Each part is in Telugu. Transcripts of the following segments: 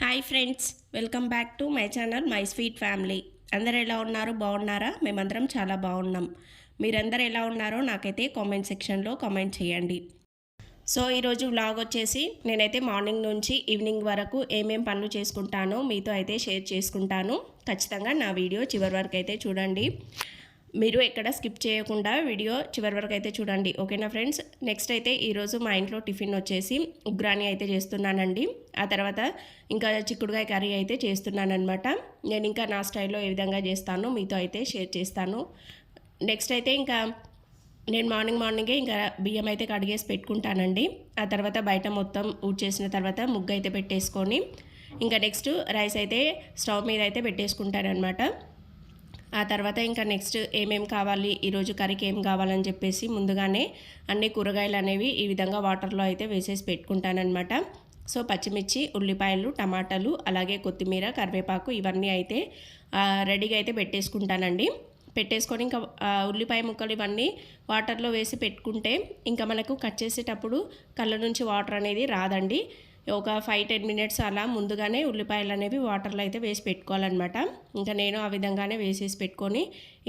Hi friends welcome back to my channel my sweet family. అందరు ఎలా ఉన్నారు? బాగున్నారా? మేమందరం చాలా బాగున్నాం. మీరందరు ఎలా ఉన్నారో నాకైతే కామెంట్ సెక్షన్లో కామెంట్ చేయండి. సో ఈరోజు వ్లాగ్ వచ్చేసి నేనైతే మార్నింగ్ నుంచి ఈవినింగ్ వరకు ఏమేం పనులు చేసుకుంటానో మీతో అయితే షేర్ చేసుకుంటాను. ఖచ్చితంగా నా వీడియో చివరి వరకు అయితే చూడండి. మీరు ఎక్కడ స్కిప్ చేయకుండా వీడియో చివరి వరకు అయితే చూడండి. ఓకేనా ఫ్రెండ్స్? నెక్స్ట్ అయితే ఈరోజు మా ఇంట్లో టిఫిన్ వచ్చేసి ఉగ్రాని అయితే చేస్తున్నానండి. ఆ తర్వాత ఇంకా చిక్కుడుగాయ కర్రీ అయితే చేస్తున్నానమాట నేను ఇంకా నా స్టైల్లో ఏ విధంగా చేస్తానో మీతో అయితే షేర్ చేస్తాను. నెక్స్ట్ అయితే ఇంకా నేను మార్నింగ్ మార్నింగే ఇంకా బియ్యం అయితే కడిగేసి పెట్టుకుంటానండి. ఆ తర్వాత బయట మొత్తం ఊడ్చేసిన తర్వాత ముగ్గు అయితే పెట్టేసుకొని ఇంకా నెక్స్ట్ రైస్ అయితే స్టవ్ మీద అయితే పెట్టేసుకుంటానమాట ఆ తర్వాత ఇంకా నెక్స్ట్ ఏమేం కావాలి ఈరోజు కర్రీకి ఏం కావాలని చెప్పేసి ముందుగానే అన్ని కూరగాయలు అనేవి ఈ విధంగా వాటర్లో అయితే వేసేసి పెట్టుకుంటానమాట సో పచ్చిమిర్చి ఉల్లిపాయలు టమాటాలు అలాగే కొత్తిమీర కరివేపాకు ఇవన్నీ అయితే రెడీగా అయితే పెట్టేసుకుంటానండి. పెట్టేసుకొని ఇంకా ఉల్లిపాయ ముక్కలు ఇవన్నీ వాటర్లో వేసి పెట్టుకుంటే ఇంకా మనకు కట్ చేసేటప్పుడు కళ్ళ నుంచి వాటర్ అనేది రాదండి. ఒక ఫైవ్ టెన్ మినిట్స్ అలా ముందుగానే ఉల్లిపాయలు అనేవి వాటర్లో అయితే వేసి పెట్టుకోవాలన్నమాట. ఇంకా నేను ఆ విధంగానే వేసేసి పెట్టుకొని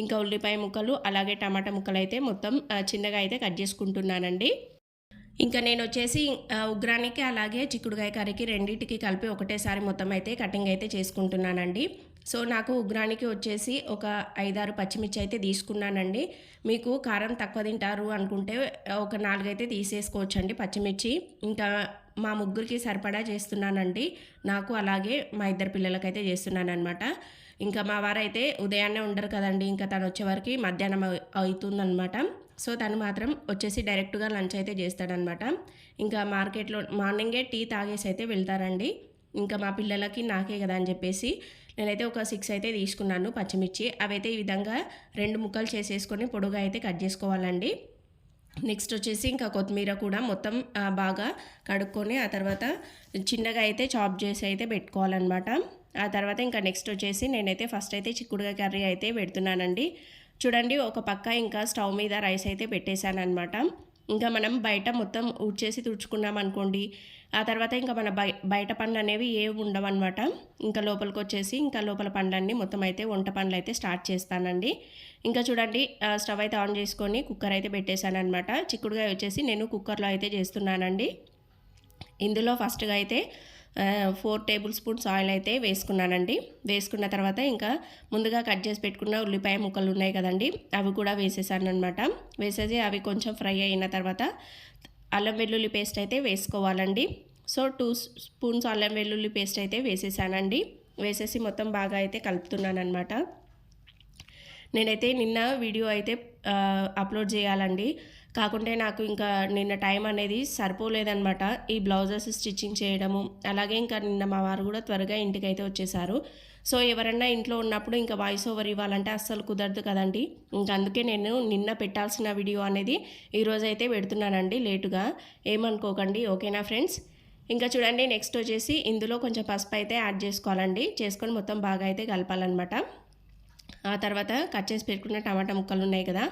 ఇంకా ఉల్లిపాయ ముక్కలు అలాగే టమాటా ముక్కలు అయితే మొత్తం చిన్నగా అయితే కట్ చేసుకుంటున్నానండి. ఇంకా నేను వచ్చేసి ఉగ్రానికి అలాగే చిక్కుడుకాయ కర్రీకి రెండింటికి కలిపి ఒకటేసారి మొత్తం అయితే కటింగ్ అయితే చేసుకుంటున్నానండి. సో నాకు ఉగ్రానికి వచ్చేసి ఒక ఐదారు పచ్చిమిర్చి అయితే తీసుకున్నానండి. మీకు కారం తక్కువ తింటారు అనుకుంటే ఒక నాలుగైతే తీసేసుకోవచ్చండి పచ్చిమిర్చి. ఇంకా మా ముగ్గురికి సరిపడా చేస్తున్నానండి. నాకు అలాగే మా ఇద్దరు పిల్లలకైతే చేస్తున్నాను అనమాట ఇంకా మా వారైతే ఉదయాన్నే ఉండరు కదండి. ఇంకా తను వచ్చేవరకు మధ్యాహ్నం అవుతుందనమాట సో తను మాత్రం వచ్చేసి డైరెక్ట్గా లంచ్ అయితే చేస్తాడనమాట ఇంకా మార్కెట్లో మార్నింగే టీ తాగేసి అయితే వెళ్తారండి. ఇంకా మా పిల్లలకి నాకే కదా అని చెప్పేసి నేనైతే ఒక సిక్స్ అయితే తీసుకున్నాను పచ్చిమిర్చి. అవైతే ఈ విధంగా రెండు ముక్కలు చేసేసుకొని పొడుగా అయితే కట్ చేసుకోవాలండి. నెక్స్ట్ వచ్చేసి ఇంకా కొత్తిమీర కూడా మొత్తం బాగా కడుక్కొని ఆ తర్వాత చిన్నగా అయితే చాప్ చేసి అయితే పెట్టుకోవాలన్నమాట. ఆ తర్వాత ఇంకా నెక్స్ట్ వచ్చేసి నేనైతే ఫస్ట్ అయితే చిక్కుడుగా కర్రీ అయితే పెడుతున్నానండి. చూడండి ఒక పక్క ఇంకా స్టవ్ మీద రైస్ అయితే పెట్టేశాను అనమాట ఇంకా మనం బయట మొత్తం ఊడ్చేసి తుడుచుకున్నాం అనుకోండి ఆ తర్వాత ఇంకా మన బయ బయట పండ్లు అనేవి ఏవి ఉండవన్నమాట. ఇంకా లోపలికి వచ్చేసి ఇంకా లోపల పండ్లన్నీ మొత్తం అయితే వంట పండ్లు అయితే స్టార్ట్ చేస్తానండి. ఇంకా చూడండి స్టవ్ అయితే ఆన్ చేసుకొని కుక్కర్ అయితే పెట్టేశాను అనమాట చిక్కుడుగా వచ్చేసి నేను కుక్కర్లో అయితే చేస్తున్నానండి. ఇందులో ఫస్ట్గా అయితే ఫోర్ టేబుల్ స్పూన్స్ ఆయిల్ అయితే వేసుకున్నానండి. వేసుకున్న తర్వాత ఇంకా ముందుగా కట్ చేసి పెట్టుకున్న ఉల్లిపాయ ముక్కలు ఉన్నాయి కదండి అవి కూడా వేసేసాను అనమాట వేసేసి అవి కొంచెం ఫ్రై అయిన తర్వాత అల్లం వెల్లుల్లి పేస్ట్ అయితే వేసుకోవాలండి. సో టూ స్పూన్స్ అల్లం వెల్లుల్లి పేస్ట్ అయితే వేసేసానండి. వేసేసి మొత్తం బాగా అయితే కలుపుతున్నాను అనమాట నేనైతే నిన్న వీడియో అయితే అప్లోడ్ చేయాలండి. కాకుంటే నాకు ఇంకా నిన్న టైం అనేది సరిపోలేదనమాట ఈ బ్లౌజెస్ స్టిచ్చింగ్ చేయడము అలాగే ఇంకా నిన్న మా వారు కూడా త్వరగా ఇంటికి అయితే వచ్చేసారు. సో ఎవరన్నా ఇంట్లో ఉన్నప్పుడు ఇంకా వాయిస్ ఓవర్ ఇవ్వాలంటే అస్సలు కుదరదు కదండి. ఇంకా అందుకే నేను నిన్న పెట్టాల్సిన వీడియో అనేది ఈరోజు అయితే పెడుతున్నానండి లేటుగా. ఏమనుకోకండి ఓకేనా ఫ్రెండ్స్? ఇంకా చూడండి నెక్స్ట్ వచ్చేసి ఇందులో కొంచెం పసుపు అయితే యాడ్ చేసుకోవాలండి. చేసుకొని మొత్తం బాగా అయితే కలపాలన్నమాట. ఆ తర్వాత కట్ చేసి పెట్టుకున్న టమాటా ముక్కలు ఉన్నాయి కదా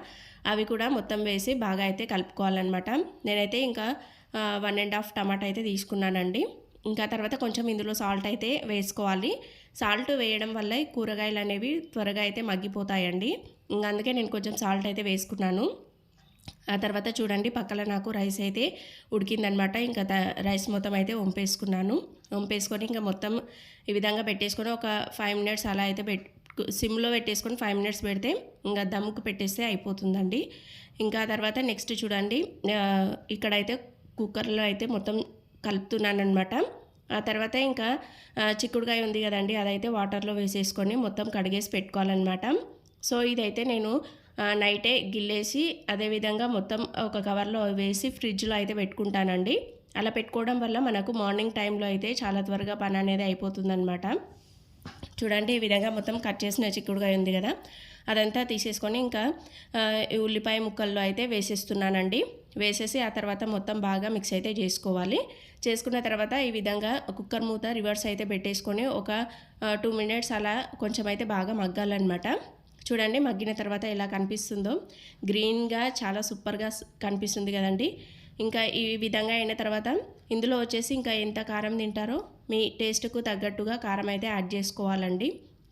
అవి కూడా మొత్తం వేసి బాగా అయితే కలుపుకోవాలన్నమాట. నేనైతే ఇంకా వన్ అండ్ హాఫ్ టమాటా అయితే తీసుకున్నానండి. ఇంకా తర్వాత కొంచెం ఇందులో సాల్ట్ అయితే వేసుకోవాలి. సాల్ట్ వేయడం వల్ల ఈ కూరగాయలు అనేవి త్వరగా అయితే మగ్గిపోతాయండి. ఇంకా అందుకే నేను కొంచెం సాల్ట్ అయితే వేసుకున్నాను. ఆ తర్వాత చూడండి పక్కన నాకు రైస్ అయితే ఉడికిందనమాట ఇంకా రైస్ మొత్తం అయితే వంపేసుకున్నాను. వంపేసుకొని ఇంకా మొత్తం ఈ విధంగా పెట్టేసుకొని ఒక ఫైవ్ మినిట్స్ అలా అయితే పెట్ సిమ్లో పెట్టేసుకొని ఫైవ్ మినిట్స్ పెడితే ఇంకా దమ్ముకు పెట్టేస్తే అయిపోతుందండి. ఇంకా తర్వాత నెక్స్ట్ చూడండి ఇక్కడైతే కుక్కర్లో అయితే మొత్తం కలుపుతున్నాను అనమాట ఆ తర్వాత ఇంకా చిక్కుడుకాయ ఉంది కదండి అదైతే వాటర్లో వేసేసుకొని మొత్తం కడిగేసి పెట్టుకోవాలన్నమాట. సో ఇదైతే నేను నైటే గిల్లేసి అదేవిధంగా మొత్తం ఒక కవర్లో వేసి ఫ్రిడ్జ్లో అయితే పెట్టుకుంటానండి. అలా పెట్టుకోవడం వల్ల మనకు మార్నింగ్ టైంలో అయితే చాలా త్వరగా పని అనేది అయిపోతుందన్నమాట. చూడండి ఈ విధంగా మొత్తం కట్ చేసిన చిక్కుడుగా ఉంది కదా. అదంతా తీసేసుకొని ఇంకా ఉల్లిపాయ ముక్కల్లో అయితే వేసేస్తున్నానండి. వేసేసి ఆ తర్వాత మొత్తం బాగా మిక్స్ అయితే చేసుకోవాలి. చేసుకున్న తర్వాత ఈ విధంగా కుక్కర్ మూత రివర్స్ అయితే పెట్టేసుకొని ఒక టూ మినిట్స్ అలా కొంచెం అయితే బాగా మగ్గాలన్నమాట. చూడండి మగ్గిన తర్వాత ఎలా కనిపిస్తుందో. గ్రీన్గా చాలా సూపర్గా కనిపిస్తుంది కదండి. ఇంకా ఈ విధంగా అయిన తర్వాత ఇందులో వచ్చేసి ఇంకా ఎంత కారం తింటారో మీ టేస్ట్కు తగ్గట్టుగా కారం అయితే యాడ్ చేసుకోవాలండి.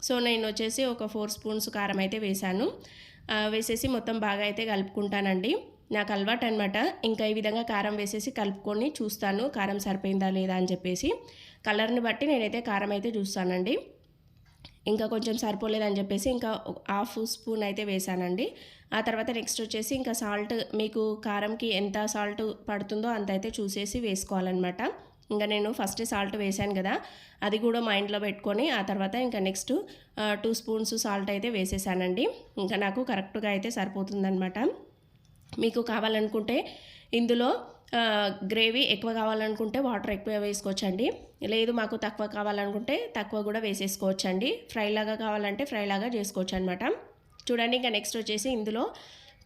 సో నేను వచ్చేసి ఒక ఫోర్ స్పూన్స్ కారం అయితే వేశాను వేసేసి మొత్తం బాగా అయితే కలుపుకుంటానండి. నాకు అలవాటు అనమాట ఇంకా ఈ విధంగా కారం వేసేసి కలుపుకొని చూస్తాను కారం సరిపోయిందా లేదా అని చెప్పేసి. కలర్ని బట్టి నేనైతే కారం అయితే చూస్తానండి. ఇంకా కొంచెం సరిపోలేదని చెప్పేసి ఇంకా హాఫ్ స్పూన్ అయితే వేసానండి ఆ తర్వాత నెక్స్ట్ వచ్చేసి ఇంకా సాల్ట్ మీకు కారంకి ఎంత సాల్ట్ పడుతుందో అంత అయితే చూసేసి వేసుకోవాలన్నమాట. ఇంకా నేను ఫస్ట్ సాల్ట్ వేసాను కదా అది కూడా మైండ్లో పెట్టుకొని ఆ తర్వాత ఇంకా నెక్స్ట్ టూ స్పూన్స్ సాల్ట్ అయితే వేసేసానండి. ఇంకా నాకు కరెక్ట్గా అయితే సరిపోతుందన్నమాట. మీకు కావాలనుకుంటే ఇందులో గ్రేవీ ఎక్కువ కావాలనుకుంటే వాటర్ ఎక్కువ వేసుకోవచ్చండి. లేదు మాకు తక్కువ కావాలనుకుంటే తక్కువ కూడా వేసేసుకోవచ్చండి. ఫ్రైలాగా కావాలంటే ఫ్రైలాగా చేసుకోవచ్చు అనమాట చూడండి ఇంకా నెక్స్ట్ వచ్చేసి ఇందులో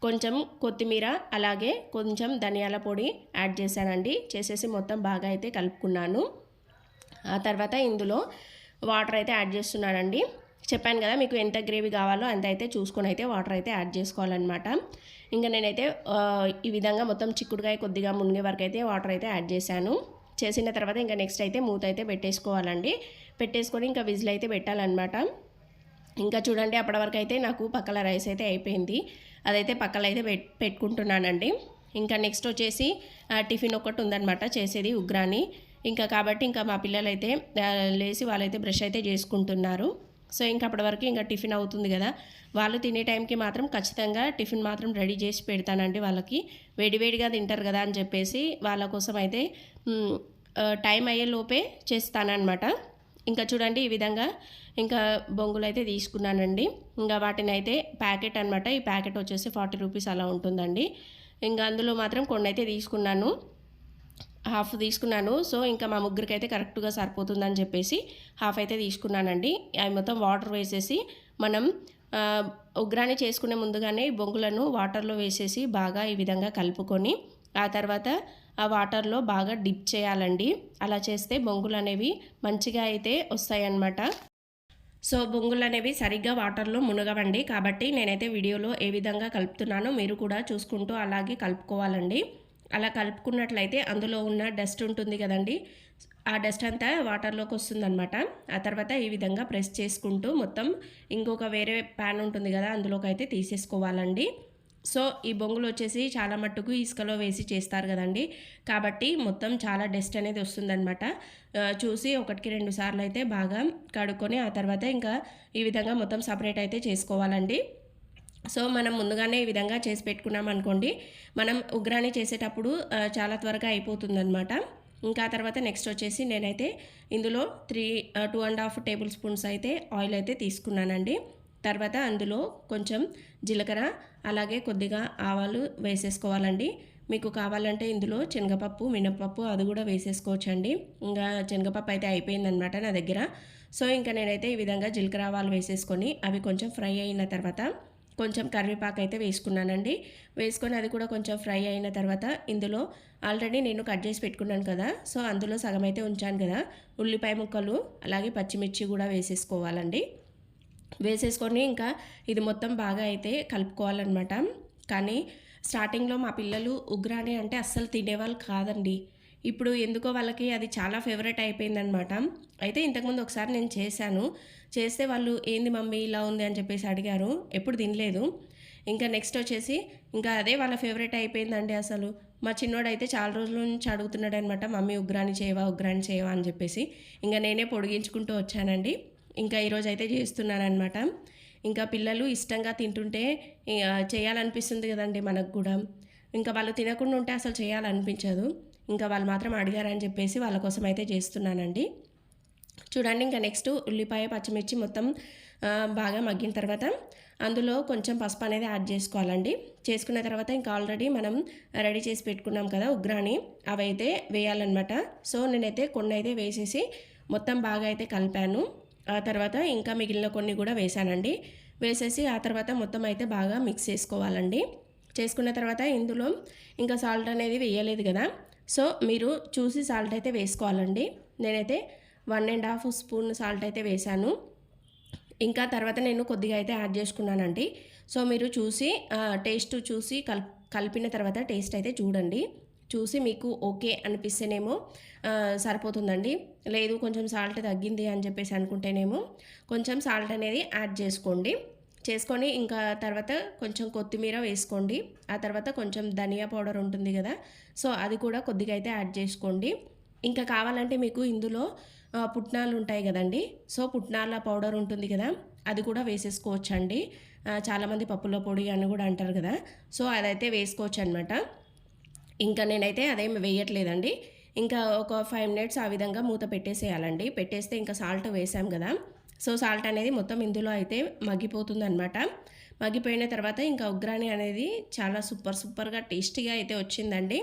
కొంచెం కొత్తిమీర అలాగే కొంచెం ధనియాల పొడి యాడ్ చేశానండి. చేసేసి మొత్తం బాగా అయితే కలుపుకున్నాను. ఆ తర్వాత ఇందులో వాటర్ అయితే యాడ్ చేస్తున్నానండి. చెప్పాను కదా మీకు ఎంత గ్రేవీ కావాలో అంత అయితే చూసుకొని అయితే వాటర్ అయితే యాడ్ చేసుకోవాలన్నమాట. ఇంకా నేనైతే ఈ విధంగా మొత్తం చిక్కుడుకాయ కొద్దిగా మునిగే వరకు అయితే వాటర్ అయితే యాడ్ చేశాను. చేసిన తర్వాత ఇంకా నెక్స్ట్ అయితే మూత అయితే పెట్టేసుకోవాలండి. పెట్టేసుకొని ఇంకా విజిల్ అయితే పెట్టాలన్నమాట. ఇంకా చూడండి అప్పటి వరకు అయితే నాకు పక్కల రైస్ అయితే అయిపోయింది. అదైతే పక్కల అయితే పెట్ పెట్టుకుంటున్నానండి. ఇంకా నెక్స్ట్ వచ్చేసి టిఫిన్ ఒకటి ఉందనమాట చేసేది ఉగ్రాని. ఇంకా కాబట్టి ఇంకా మా పిల్లలు అయితే లేచి వాళ్ళైతే బ్రష్ అయితే చేసుకుంటున్నారు. సో ఇంకా అప్పటి వరకు ఇంకా టిఫిన్ అవుతుంది కదా. వాళ్ళు తినే టైంకి మాత్రం ఖచ్చితంగా టిఫిన్ మాత్రం రెడీ చేసి పెడతానండి వాళ్ళకి. వేడివేడిగా తింటారు కదా అని చెప్పేసి వాళ్ళ కోసం అయితే టైం అయ్యే లోపే చేస్తానన్నమాట. ఇంకా చూడండి ఈ విధంగా ఇంకా బొంగులు అయితే తీసుకున్నానండి. ఇంకా వాటిని అయితే ప్యాకెట్ అనమాట ఈ ప్యాకెట్ వచ్చేసి ఫార్టీ రూపీస్ అలా ఉంటుందండి. ఇంకా అందులో మాత్రం కొన్ని అయితే తీసుకున్నాను. హాఫ్ తీసుకున్నాను. సో ఇంకా మా ముగ్గురికి అయితే కరెక్ట్గా సరిపోతుందని చెప్పేసి హాఫ్ అయితే తీసుకున్నానండి. అవి మొత్తం వాటర్ వేసేసి మనం ఉగ్రాన్ని చేసుకునే ముందుగానే బొంగులను వాటర్లో వేసేసి బాగా ఈ విధంగా కలుపుకొని ఆ తర్వాత ఆ వాటర్లో బాగా డిప్ చేయాలండి. అలా చేస్తే బొంగులు అనేవి మంచిగా అయితే వస్తాయన్నమాట. సో బొంగులు అనేవి సరిగ్గా వాటర్లో మునగవండి. కాబట్టి నేనైతే వీడియోలో ఏ విధంగా కలుపుతున్నానో మీరు కూడా చూసుకుంటూ అలాగే కలుపుకోవాలండి. అలా కలుపుకున్నట్లయితే అందులో ఉన్న డస్ట్ ఉంటుంది కదండి. ఆ డస్ట్ అంతా వాటర్లోకి వస్తుందన్నమాట. ఆ తర్వాత ఈ విధంగా ప్రెస్ చేసుకుంటూ మొత్తం ఇంకొక వేరే ప్యాన్ ఉంటుంది కదా అందులోకి అయితే తీసేసుకోవాలండి. సో ఈ బొంగులు వచ్చేసి చాలా మట్టుకు ఇసుకలో వేసి చేస్తారు కదండి. కాబట్టి మొత్తం చాలా డస్ట్ అనేది వస్తుందన్నమాట. చూసి ఒకటికి రెండు సార్లు అయితే బాగా కడుక్కొని ఆ తర్వాత ఇంకా ఈ విధంగా మొత్తం సపరేట్ అయితే చేసుకోవాలండి. సో మనం ముందుగానే ఈ విధంగా చేసి పెట్టుకున్నాం అనుకోండి మనం ఉగ్రాని చేసేటప్పుడు చాలా త్వరగా అయిపోతుందన్నమాట. ఇంకా ఆ తర్వాత నెక్స్ట్ వచ్చేసి నేనైతే ఇందులో three two and half table spoons అయితే ఆయిల్ అయితే తీసుకున్నానండి. తర్వాత అందులో కొంచెం జీలకర్ర అలాగే కొద్దిగా ఆవాలు వేసేసుకోవాలండి. మీకు కావాలంటే ఇందులో శనగపప్పు మినపప్పు అది కూడా వేసేసుకోవచ్చండి. ఇంకా శనగపప్పు అయితే అయిపోయిందనమాట నా దగ్గర. సో ఇంకా నేనైతే ఈ విధంగా జీలకర్ర ఆవాలు వేసేసుకొని అవి కొంచెం ఫ్రై అయిన తర్వాత కొంచెం కరివేపాకు అయితే వేసుకున్నానండి. వేసుకొని అది కూడా కొంచెం ఫ్రై అయిన తర్వాత ఇందులో ఆల్రెడీ నేను కట్ చేసి పెట్టుకున్నాను కదా సో అందులో సగం అయితే ఉంచాను కదా. ఉల్లిపాయ ముక్కలు అలాగే పచ్చిమిర్చి కూడా వేసేసుకోవాలండి. వేసేసుకొని ఇంకా ఇది మొత్తం బాగా అయితే కలుపుకోవాలన్నమాట. కానీ స్టార్టింగ్లో మా పిల్లలు ఉగ్రాని అంటే అస్సలు తినేవాళ్ళు కాదండి. ఇప్పుడు ఎందుకో వాళ్ళకి అది చాలా ఫేవరెట్ అయిపోయిందనమాట అయితే ఇంతకుముందు ఒకసారి నేను చేశాను. చేస్తే వాళ్ళు ఏంది మమ్మీ ఇలా ఉంది? అని చెప్పేసి అడిగారు. ఎప్పుడు తినలేదు. ఇంకా నెక్స్ట్ వచ్చేసి ఇంకా అదే వాళ్ళ ఫేవరెట్ అయిపోయిందండి అసలు. మా చిన్నోడు అయితే చాలా రోజుల నుంచి అడుగుతున్నాడు అనమాట మమ్మీ ఉగ్రాని చేయవా ఉగ్రాని చేయవా? అని చెప్పేసి. ఇంకా నేనే పొడిగించుకుంటూ వచ్చానండి. ఇంకా ఈరోజు అయితే చేస్తున్నానమాట ఇంకా పిల్లలు ఇష్టంగా తింటుంటే చేయాలనిపిస్తుంది కదండి మనకు కూడా. ఇంకా వాళ్ళు తినకుండా ఉంటే అసలు చేయాలనిపించదు. ఇంకా వాళ్ళు మాత్రం అడిగారని చెప్పేసి వాళ్ళ కోసం అయితే చేస్తున్నానండి. చూడండి ఇంకా నెక్స్ట్ ఉల్లిపాయ పచ్చిమిర్చి మొత్తం బాగా మగ్గిన తర్వాత అందులో కొంచెం పసుపు అనేది యాడ్ చేసుకోవాలండి. చేసుకున్న తర్వాత ఇంకా ఆల్రెడీ మనం రెడీ చేసి పెట్టుకున్నాం కదా ఉగ్రాని అవి అయితే వేయాలన్నమాట. సో నేనైతే కొన్ని అయితే వేసేసి మొత్తం బాగా అయితే కలిపాను. ఆ తర్వాత ఇంకా మిగిలిన కొన్ని కూడా వేసానండి వేసేసి ఆ తర్వాత మొత్తం అయితే బాగా మిక్స్ చేసుకోవాలండి. చేసుకున్న తర్వాత ఇందులో ఇంకా సాల్ట్ అనేది వేయలేదు కదా. సో మీరు చూసి సాల్ట్ అయితే వేసుకోవాలండి. నేనైతే one and half spoon salt అయితే వేశాను. ఇంకా తర్వాత నేను కొద్దిగా అయితే యాడ్ చేసుకున్నానండి. సో మీరు చూసి టేస్ట్ చూసి కల్ కలిపిన తర్వాత టేస్ట్ అయితే చూడండి. చూసి మీకు ఓకే అనిపిస్తేనేమో సరిపోతుందండి. లేదు కొంచెం సాల్ట్ తగ్గింది అని చెప్పేసి అనుకుంటేనేమో కొంచెం సాల్ట్ అనేది యాడ్ చేసుకోండి. చేసుకొని ఇంకా తర్వాత కొంచెం కొత్తిమీర వేసుకోండి. ఆ తర్వాత కొంచెం ధనియా పౌడర్ ఉంటుంది కదా సో అది కూడా కొద్దిగా అయితే యాడ్ చేసుకోండి. ఇంకా కావాలంటే మీకు ఇందులో పుట్నాలు ఉంటాయి కదండి సో పుట్నాల పౌడర్ ఉంటుంది కదా అది కూడా వేసేసుకోవచ్చు అండి చాలామంది పప్పుల పొడి అని కూడా అంటారు కదా సో అదైతే వేసుకోవచ్చు అనమాట ఇంకా నేనైతే అదేం వేయట్లేదండి. ఇంకా ఒక ఫైవ్ మినిట్స్ ఆ విధంగా మూత పెట్టేసేయాలండి. పెట్టేస్తే ఇంకా సాల్ట్ వేసాం కదా. సో సాల్ట్ అనేది మొత్తం ఇందులో అయితే మగ్గిపోతుంది అనమాట మగ్గిపోయిన తర్వాత ఇంకా ఉగ్రాని అనేది చాలా సూపర్ సూపర్గా టేస్టీగా అయితే వచ్చిందండి.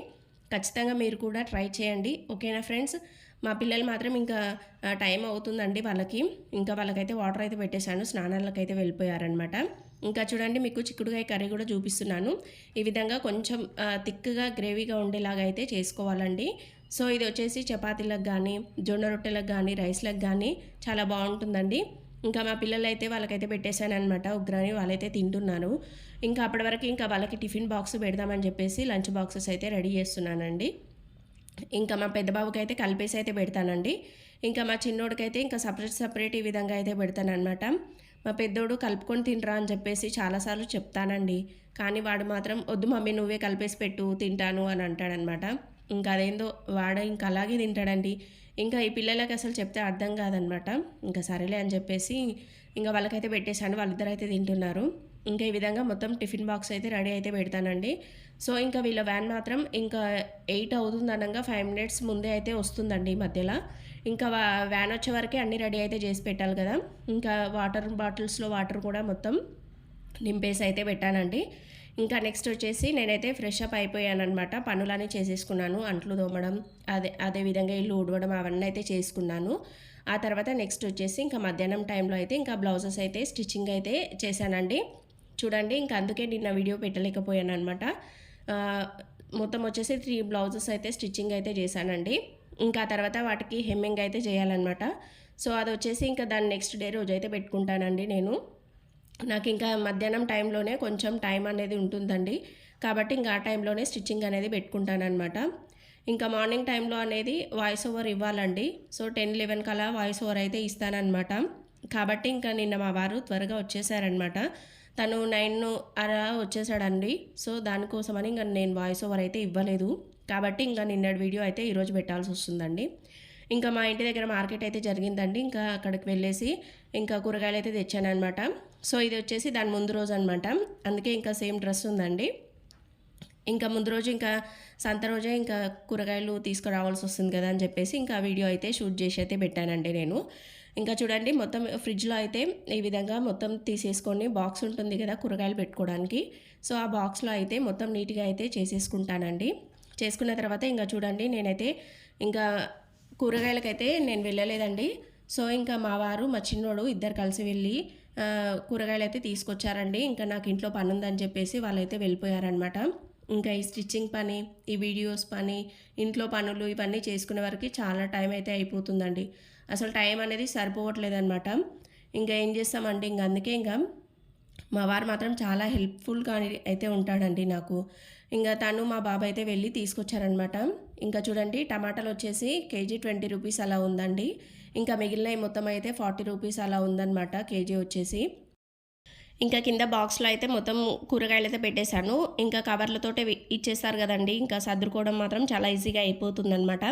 ఖచ్చితంగా మీరు కూడా ట్రై చేయండి. ఓకేనా ఫ్రెండ్స్? మా పిల్లలు మాత్రం ఇంకా టైం అవుతుందండి వాళ్ళకి. ఇంకా వాళ్ళకైతే వాటర్ అయితే పెట్టేశాను. స్నానాలకైతే అయితే వెళ్ళిపోయారనమాట ఇంకా చూడండి మీకు చిక్కుడుకాయ కర్రీ కూడా చూపిస్తున్నాను. ఈ విధంగా కొంచెం థిక్గా తిక్కుగా గ్రేవీగా ఉండేలాగా అయితే చేసుకోవాలండి. సో ఇది వచ్చేసి చపాతీలకు కానీ జొన్న రొట్టెలకు కానీ రైస్లకు కానీ చాలా బాగుంటుందండి. ఇంకా మా పిల్లలు అయితే వాళ్ళకైతే పెట్టేశాను అనమాట ఉగ్రాని వాళ్ళైతే తింటున్నారు. ఇంకా అప్పటి వరకు ఇంకా వాళ్ళకి టిఫిన్ బాక్స్ పెడదామని చెప్పేసి లంచ్ బాక్సెస్ అయితే రెడీ చేస్తున్నానండి. ఇంకా మా పెద్ద బాబుకి అయితే కలిపేసి అయితే పెడతానండి. ఇంకా మా చిన్నోడికైతే ఇంకా సపరేట్ సపరేట్ ఈ విధంగా అయితే పెడతానమాట మా పెద్దోడు కలుపుకొని తినరా అని చెప్పేసి చాలాసార్లు చెప్తానండి. కానీ వాడు మాత్రం వద్దు మమ్మీ నువ్వే కలిపేసి పెట్టు తింటాను అని అంటాడనమాట. ఇంకా అదేందో వాడు ఇంకా అలాగే తింటాడండి. ఇంకా ఈ పిల్లలకి అసలు చెప్తే అర్థం కాదనమాట. ఇంకా సరేలే అని చెప్పేసి ఇంకా వాళ్ళకైతే పెట్టేశాను వాళ్ళిద్దరు అయితే తింటున్నారు. ఇంకా ఈ విధంగా మొత్తం టిఫిన్ బాక్స్ అయితే రెడీ అయితే పెడతానండి. సో ఇంకా వీళ్ళ వ్యాన్ మాత్రం ఇంకా ఎయిట్ అవుతుంది అనగా ఫైవ్ మినిట్స్ ముందే అయితే వస్తుందండి ఈ మధ్యలో. ఇంకా వా- వ్యాన్ వచ్చే వరకే అన్నీ రెడీ అయితే చేసి పెట్టాలి కదా. ఇంకా వాటర్ బాటిల్స్లో వాటర్ కూడా మొత్తం నింపేసి అయితే పెట్టానండి. ఇంకా నెక్స్ట్ వచ్చేసి నేనైతే ఫ్రెష్ అప్ అయిపోయాను అనమాట పనులన్నీ చేసేసుకున్నాను. అంట్లు తోమడం అదే అదే విధంగా ఇల్లు ఊడవడం అవన్నీ అయితే చేసుకున్నాను. ఆ తర్వాత నెక్స్ట్ వచ్చేసి ఇంకా మధ్యాహ్నం టైంలో అయితే ఇంకా బ్లౌజెస్ అయితే స్టిచ్చింగ్ అయితే చేశానండి. చూడండి ఇంకా అందుకే నిన్న వీడియో పెట్టలేకపోయాను అనమాట మొత్తం వచ్చేసి త్రీ బ్లౌజెస్ అయితే స్టిచ్చింగ్ అయితే చేశానండి. ఇంకా తర్వాత వాటికి హెమ్మింగ్ అయితే చేయాలన్నమాట. సో అది వచ్చేసి ఇంకా దాని నెక్స్ట్ డే రోజు అయితే పెట్టుకుంటానండి నేను. నాకు ఇంకా మధ్యాహ్నం టైంలోనే కొంచెం టైం అనేది ఉంటుందండి. కాబట్టి ఇంకా ఆ టైంలోనే స్టిచ్చింగ్ అనేది పెట్టుకుంటానమాట ఇంకా మార్నింగ్ టైంలో అనేది వాయిస్ ఓవర్ ఇవ్వాలండి. సో టెన్ లెవెన్ కలా వాయిస్ ఓవర్ అయితే ఇస్తానన్నమాట. కాబట్టి ఇంకా నిన్న మా వారు త్వరగా వచ్చేసారనమాట తను నైన్ అలా వచ్చేసాడండి. సో దానికోసమని ఇంకా నేను వాయిస్ ఓవర్ అయితే ఇవ్వలేదు. కాబట్టి ఇంకా నిన్నటి వీడియో అయితే ఈరోజు పెట్టాల్సి వస్తుందండి. ఇంకా మా ఇంటి దగ్గర మార్కెట్ అయితే జరిగిందండి. ఇంకా అక్కడికి వెళ్ళేసి ఇంకా కూరగాయలు అయితే తెచ్చాను అనమాట సో ఇది వచ్చేసి దాని ముందు రోజు అనమాట అందుకే ఇంకా సేమ్ డ్రెస్ ఉందండి. ఇంకా ముందు రోజు ఇంకా సంత రోజే ఇంకా కూరగాయలు తీసుకురావాల్సి వస్తుంది కదా అని చెప్పేసి ఇంకా వీడియో అయితే షూట్ చేసి అయితే పెట్టానండి నేను. ఇంకా చూడండి మొత్తం ఫ్రిడ్జ్లో అయితే ఈ విధంగా మొత్తం తీసేసుకొని బాక్స్ ఉంటుంది కదా కూరగాయలు పెట్టుకోవడానికి. సో ఆ బాక్స్లో అయితే మొత్తం నీట్గా అయితే చేసేసుకుంటానండి. చేసుకున్న తర్వాత ఇంకా చూడండి నేనైతే ఇంకా కూరగాయలకైతే నేను వెళ్ళలేదండి. సో ఇంకా మా వారు మా చిన్నోడు ఇద్దరు కలిసి వెళ్ళి కూరగాయలు అయితే తీసుకొచ్చారండి. ఇంకా నాకు ఇంట్లో పని ఉందని చెప్పేసి వాళ్ళైతే వెళ్ళిపోయారనమాట ఇంకా ఈ స్టిచ్చింగ్ పని ఈ వీడియోస్ పని ఇంట్లో పనులు ఇవన్నీ చేసుకునే వరకు చాలా టైం అయితే అయిపోతుందండి. అసలు టైం అనేది సరిపోవట్లేదనమాట ఇంకా ఏం చేస్తామండి ఇంకా అందుకే ఇంకా మా వారు మాత్రం చాలా హెల్ప్ఫుల్గా అయితే ఉంటాడండి నాకు. ఇంకా తను మా బాబాయ్ అయితే వెళ్ళి తీసుకొచ్చారనమాట ఇంకా చూడండి టమాటాలు వచ్చేసి కేజీ ట్వంటీ రూపీస్ అలా ఉందండి. ఇంకా మిగిలినవి మొత్తం అయితే ఫార్టీ రూపీస్ అలా ఉందన్నమాట కేజీ వచ్చేసి. ఇంకా కింద బాక్స్లో అయితే మొత్తం కూరగాయలు అయితే పెట్టేశాను. ఇంకా కవర్లతోటే ఇచ్చేస్తారు కదండి. ఇంకా సర్దుకోవడం మాత్రం చాలా ఈజీగా అయిపోతుందన్నమాట.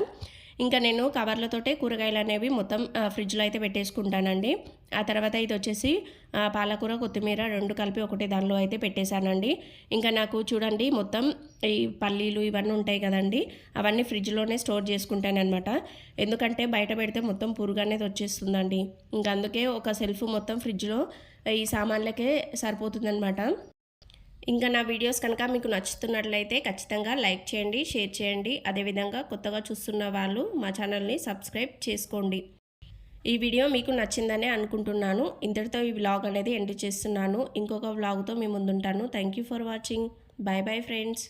ఇంకా నేను కవర్లతోటే కూరగాయలు అనేవి మొత్తం ఫ్రిడ్జ్లో అయితే పెట్టేసుకుంటానండి. ఆ తర్వాత ఇది వచ్చేసి పాలకూర కొత్తిమీర రెండు కలిపి ఒకటే దానిలో అయితే పెట్టేశానండి. ఇంకా నాకు చూడండి మొత్తం ఈ పల్లీలు ఇవన్నీ ఉంటాయి కదండి అవన్నీ ఫ్రిడ్జ్లోనే స్టోర్ చేసుకుంటానమాట ఎందుకంటే బయట పెడితే మొత్తం పురుగు అనేది వచ్చేస్తుందండి. ఇంకా అందుకే ఒక సెల్ఫ్ మొత్తం ఫ్రిడ్జ్లో ఈ సామాన్లకే సరిపోతుందనమాట ఇంకా నా వీడియోస్ కనుక మీకు నచ్చుతున్నట్లయితే ఖచ్చితంగా లైక్ చేయండి షేర్ చేయండి. అదేవిధంగా కొత్తగా చూస్తున్న వాళ్ళు మా ఛానల్ని సబ్స్క్రైబ్ చేసుకోండి. ఈ వీడియో మీకు నచ్చిందనే అనుకుంటున్నాను. ఇంతటితో ఈ వ్లాగ్ అనేది ఎండ్ చేస్తున్నాను. ఇంకొక వ్లాగ్తో మీ ముందుంటాను. Thank you for watching bye bye friends